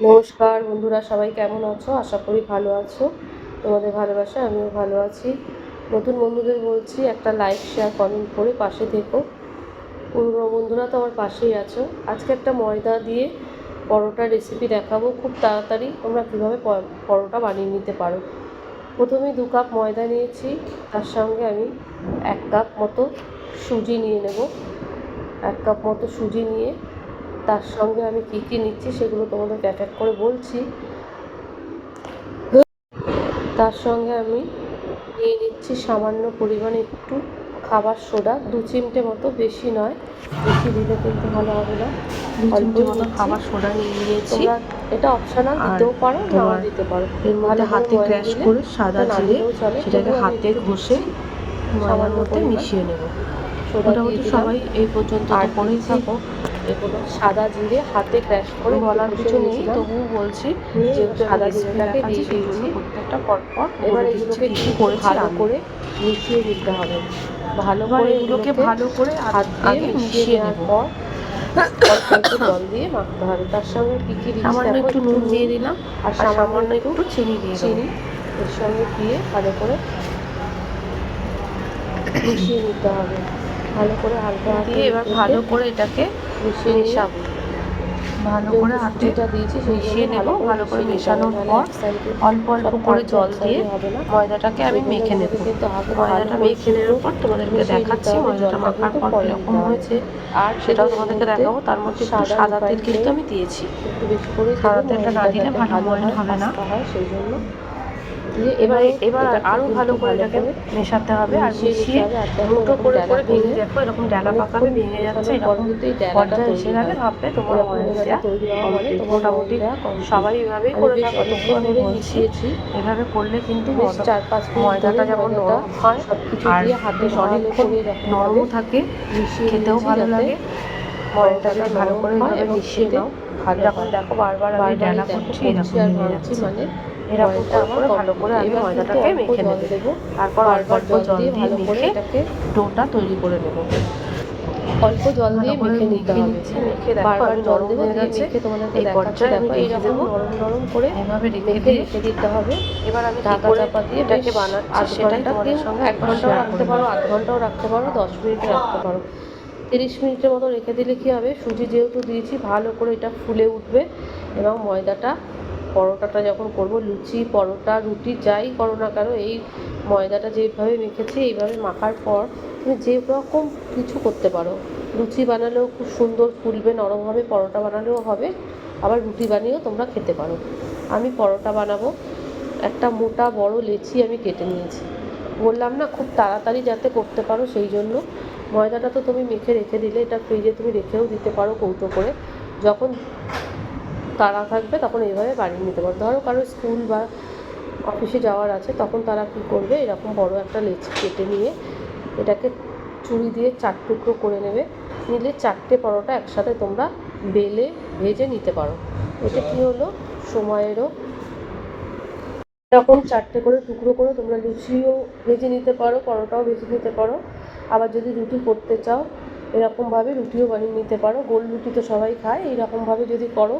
নমস্কার বন্ধুরা, সবাই কেমন আছো? আশা করি ভালো আছো। তোমাদের ভালোবাসা আমিও ভালো আছি। নতুন বন্ধুদের বলছি, একটা লাইক শেয়ার কমেন্ট করে পাশে থেকো। পুরনো বন্ধুরা তো আমার পাশেই আছো। আজকে একটা ময়দা দিয়ে পরোটা রেসিপি দেখাবো। খুব তাড়াতাড়ি তোমরা কীভাবে পরোটা বানিয়ে নিতে পারো। প্রথমে দু কাপ ময়দা নিয়েছি। তার সঙ্গে আমি এক কাপ মতো সুজি নিয়ে নেব। এক কাপ মতো সুজি নিয়ে তার সঙ্গে আমি কী কী নিচ্ছি সেগুলো তোমাদেরকে এক এক করে বলছি। তার সঙ্গে আমি নিয়ে নিচ্ছি সামান্য পরিমাণে একটু খাবার সোডা দু চিমটে মতো বেশি নয় বেশি দিলে কিন্তু ভালো হবে না। অল্পই মতো খাবার সোডা নিয়ে নিয়েছি। এটা অপশনাল দিতেও পারো নাও দিতে পারো। এর মধ্যে হাতে করে ক্র্যাশ করে সাদা না জিরে সেটাকে হাতে ঘষে সামান্য মিশিয়ে নেব। মোটামুটি সবাই এই পর্যন্ত আর দিচ্ছি থাকো। এগুলো সাদা জিরে হাতে ক্র্যাশ করে বলার কিছু নেই তবুও বলছি যেহেতু সাদা জিরেটাকে দিয়ে দিয়ে দিয়েছি। প্রত্যেকটা পর পর এবার এগুলোকে কি কি একটু করেছি ভালো করে মিশিয়ে নিতে হবে। ভালো করে এগুলোকে ভালো করে হাত দিয়ে মিশিয়ে নেওয়ার পর জল দিয়ে মাখতে হবে। তার সঙ্গে কি কি সামান্য একটু নুন দিয়ে দিলাম আর সামান্য একটু চিনি দিয়ে চিনি এর সঙ্গে দিয়ে ভালো করে মিশিয়ে নিতে হবে। ভালো করে হালকা দিয়ে এবার ভালো করে এটাকে মিশিয়ে মেশাবো। ভালো করে হাতে যেটা দিয়েছি মিশিয়ে নেব ভালো করে মেশানোর পর অল্প অল্প করে জল দিয়ে ময়দাটাকে আমি মেখে নেব। ময়দাটা মেখে নেওয়ার পর তোমাদেরকে দেখাচ্ছি ময়দাটা মাখার পর কীরকম হয়েছে আর সেটাও তোমাদেরকে দেখাবো। তার মধ্যে একটু সাদা তেল কিন্তু আমি দিয়েছি। সাদা তেলটা না দিলে ভালো হয়, হবে না। সেই জন্য দিয়ে এবার এবার এটাকে আরও ভালো করে এটাকে মেশাতে হবে আর মিশিয়ে মুঠো করে করে ভেঙে দেখো এরকম ডালা পাকাবে ভেঙে যাচ্ছে এরকম পর্যায়ে এসে গেলে ভাববে তোমার মোটামুটি। সবাই এভাবেই করে থাকো তবুও আমি বলছি এভাবে করলে কিন্তু চার পাঁচ ময়দাটা যেমন নরম হয় সবকিছু আর হাতে অনেকক্ষণ নরমও থাকে খেতেও ভালো লাগে। ময়দাটা ভালো করে হয় মিশিয়ে নাও ভালো হয়। দেখো বারবার আমি ডালা করছি এরকম মানে এরকম করে করে ভালো করে আমি ময়দাটাকে অল্প মেখে জল নেব তারপর অল্প অল্প জল জল দিয়ে মেখে ডোটা তৈরি করে নেব। অল্প জল দিয়ে মেখে নিতে হবে। মেখে বারবার জল নরম দেবো দিয়ে গেছে। মেখে তোমাদেরকে এই পর্যায়ে আমি দেখো দেবো। নরম নরম করে এভাবে রেখে রেখে দিতে হবে। এবার আমি কি ঢাকা করে চাপা দিয়ে এটাকে বানাচ্ছি সেটাই তোমাদের সঙ্গে এক ঘন্টাও রাখতে পারো আধ ঘন্টাও রাখতে পারো দশ মিনিট রাখতে পারো। তিরিশ মিনিটের মতো রেখে দিলে কি হবে? সুজি যেহেতু দিয়েছি ভালো করে এটা ফুলে উঠবে এবং ময়দাটা পরোটাটা যখন করব, লুচি, পরোটা, রুটি, যাই করো না কেন, এই ময়দাটা যেভাবে মেখেছি, এইভাবে মাখার পর তুমি যে রকম কিছু করতে পারো। লুচি বানালেও খুব সুন্দর ফুলবে, নরম হবে, পরোটা বানালেও হবে, আবার রুটি বানিয়েও তোমরা খেতে পারো। আমি পরোটা বানাবো, একটা মোটা বড় লেচি আমি কেটে নিয়েছি। বললাম না, খুব তাড়াতাড়ি যাতে করতে পারো, সেই জন্য। ময়দাটা তো তুমি মেখে রেখে দিলে, এটা ফ্রিজে তুমি রেখেও দিতে পারো কৌটো করে। যখন তাড়া থাকবে, তখন এইভাবে বানিয়ে নিতে পারো ধরো কারও স্কুল বা অফিসে যাওয়ার আছে, তখন তারা কী করবে? এরকম বড় একটা লেচি কেটে নিয়ে এটাকে চুড়ি দিয়ে চার টুকরো করে নেবে। নিলে চারটে পরোটা একসাথে তোমরা বেলে ভেজে নিতে পারো। এতে কী হলো? সময়েরও এরকম চারটে করে টুকরো করে তোমরা লুচিও ভেজে নিতে পারো, পরোটাও ভেজে নিতে পারো। আবার যদি রুটি করতে চাও, এরকমভাবে রুটিও বানিয়ে নিতে পারো। গোল রুটি তো সবাই খায়, এইরকমভাবে যদি করো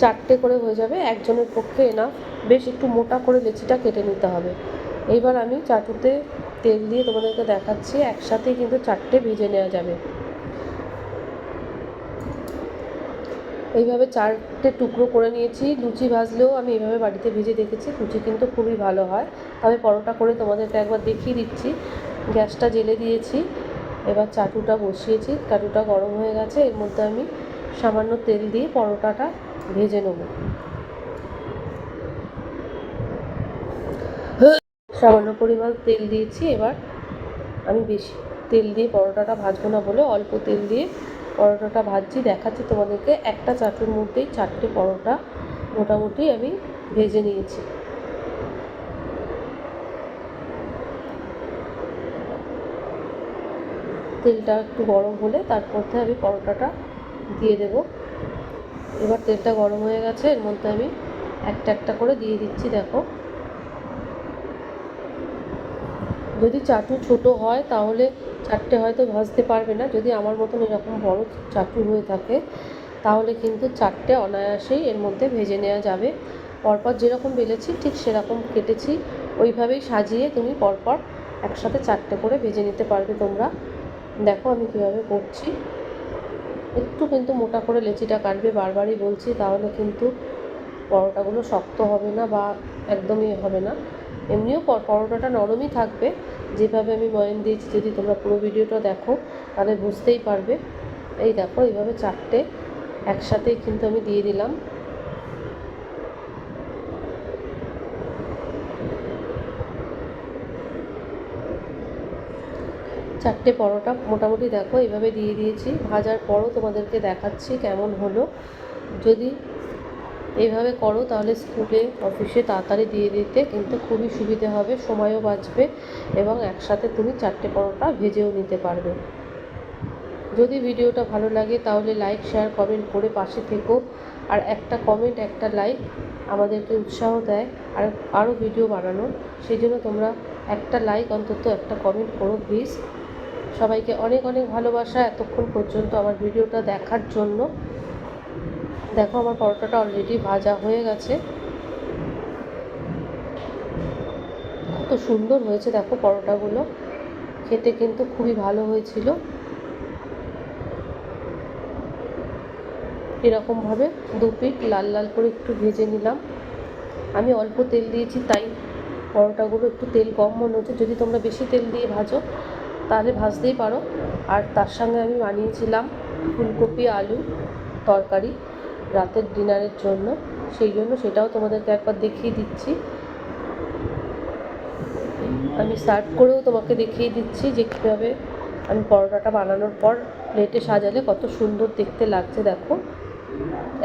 চারটে করে হয়ে যাবে, একজনের পক্ষে না বেশ একটু মোটা করে লেচিটা কেটে নিতে হবে। এইবার আমি চাটুতে তেল দিয়ে তোমাদেরকে দেখাচ্ছি, একসাথেই কিন্তু চারটে ভেজে নেওয়া যাবে। এইভাবে চারটে টুকরো করে নিয়েছি। লুচি ভাজলেও আমি এইভাবে বাড়িতে ভেজে দেখেছি, লুচি কিন্তু খুবই ভালো হয়। তবে পরোটা করে তোমাদেরকে একবার দেখিয়ে দিচ্ছি। গ্যাসটা জেলে দিয়েছি, এবার চাটুটা বসিয়েছি। চাটুটা গরম হয়ে গেছে, এর মধ্যে আমি সামান্য তেল দিয়ে পরোটাটা ভেজে নেব। সামান্য পরিমাণ তেল দিয়েছি, এবার আমি বেশি তেল দিয়ে পরোটাটা ভাজবো না বলে অল্প তেল দিয়ে পরোটাটা ভাজছি। দেখাচ্ছি তোমাদেরকে, একটা চাটুর মধ্যেই চারটে পরোটা মোটামুটি আমি ভেজে নিয়েছি। তেলটা একটু গরম হলে তার মধ্যে আমি পরোটাটা দিয়ে দেব। এবার তেলটা গরম হয়ে গেছে, এর মধ্যে আমি একটা একটা করে দিয়ে দিচ্ছি, দেখো। যদি চাটু ছোট হয়, তাহলে চারটে হয়তো ভাজতে পারবে না। যদি আমার মতন এরকম বড় চাটু হয়ে থাকে, তাহলে কিন্তু চারটে অনায়াসেই এর মধ্যে ভেজে নেওয়া যাবে। পরপর যেরকম বেলেছি, ঠিক সেরকম কেটেছি। ওইভাবেই সাজিয়ে তুমি পরপর একসাথে চারটে করে ভেজে নিতে পারবে তোমরা। দেখো আমি কীভাবে করছি। একটু কিন্তু মোটা করে লেচিটা কাটবে, বারবারই বলছি, তাহলে কিন্তু পরোটাগুলো শক্ত হবে না বা একদমই হবে না। এমনিও পর- পরোটাটা নরমই থাকবে। যেভাবে আমি ময়ন দিয়েছি, যদি তোমরা পুরো ভিডিওটা দেখো, তাহলে বুঝতেই পারবে। এই দেখো, এইভাবে চারটে একসাথেই কিন্তু আমি দিয়ে দিলাম। চারটে পরোটা। মোটামুটি দেখো, এভাবে দিয়ে দিয়েছি। ভাজার পরও তোমাদেরকে দেখাচ্ছি কেমন হলো। যদি এইভাবে করো, তাহলে স্কুলে, অফিসে তাড়াতাড়ি দিয়ে দিতে কিন্তু খুবই সুবিধে হবে, সময়ও বাঁচবে এবং একসাথে তুমি চারটে পরোটা ভেজেও নিতে পারবে। যদি ভিডিওটা ভালো লাগে, তাহলে লাইক, শেয়ার, কমেন্ট করে পাশে থেকো। আর একটা কমেন্ট, একটা লাইক আমাদেরকে উৎসাহ দেয়, আর আরও ভিডিও বানানোর। সেই জন্য তোমরা একটা লাইক, অন্তত একটা কমেন্ট করো, প্লিজ। সবাইকে অনেক অনেক ভালোবাসা এতক্ষণ পর্যন্ত আমার ভিডিওটা দেখার জন্য। দেখো, আমার পরোটাটা অলরেডি ভাজা হয়ে গেছে। কত সুন্দর হয়েছে দেখো পরোটাগুলো। খেতে কিন্তু খুবই ভালো হয়েছিল। এরকমভাবে দু পিঠ লাল লাল করে একটু ভেজে নিলাম। আমি অল্প তেল দিয়েছি, তাই পরোটাগুলো একটু তেল কম মনে হচ্ছে। যদি তোমরা বেশি তেল দিয়ে ভাজো তাহলে ভাজতেই পারো। আর তার সঙ্গে আমি বানিয়েছিলাম ফুলকপি, আলু, তরকারি রাতের ডিনারের জন্য। সেই জন্য সেটাও তোমাদেরকে একবার দেখিয়ে দিচ্ছি। আমি সার্ভ করেও তোমাকে দেখিয়ে দিচ্ছি যে কীভাবে আমি পরোটাটা বানানোর পর প্লেটে সাজালে কত সুন্দর দেখতে লাগছে, দেখো।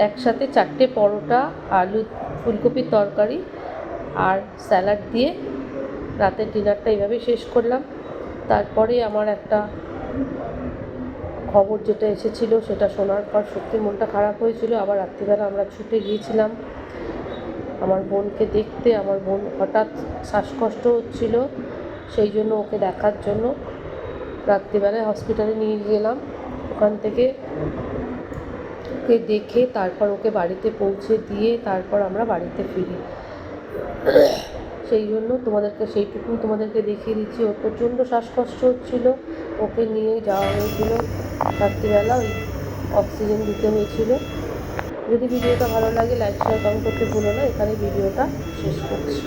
একসাথে চারটে পরোটা, আলু ফুলকপির তরকারি আর স্যালাড দিয়ে রাতের ডিনারটা এইভাবেই শেষ করলাম। তারপরে আমার একটা খবর যেটা এসেছিল সেটা শোনার পর সত্যি মনটা খারাপ হয়েছিল। আবার রাত্রিবেলা আমরা ছুটে গিয়েছিলাম। আমার বোনকে দেখতে, আমার বোন হঠাৎ শ্বাসকষ্ট হচ্ছিল সেই জন্য ওকে দেখার জন্য। রাত্রিবেলায় হসপিটালে নিয়ে গেলাম। ওখান থেকে ওকে দেখে তারপর ওকে বাড়িতে পৌঁছে দিয়ে তারপর আমরা বাড়িতে ফিরি। সেই জন্য তোমাদেরকে সেইটুকু তোমাদেরকে দেখিয়ে দিচ্ছি। ওর প্রচণ্ড শ্বাসকষ্ট হচ্ছিল। ওকে নিয়ে যাওয়া হয়েছিল। রাত্রিবেলা ওই অক্সিজেন দিতে হয়েছিল। যদি ভিডিওটা ভালো লাগে লাইক শেয়ার কমেন্ট করতে ভুলো না। এখানে ভিডিওটা শেষ করছি।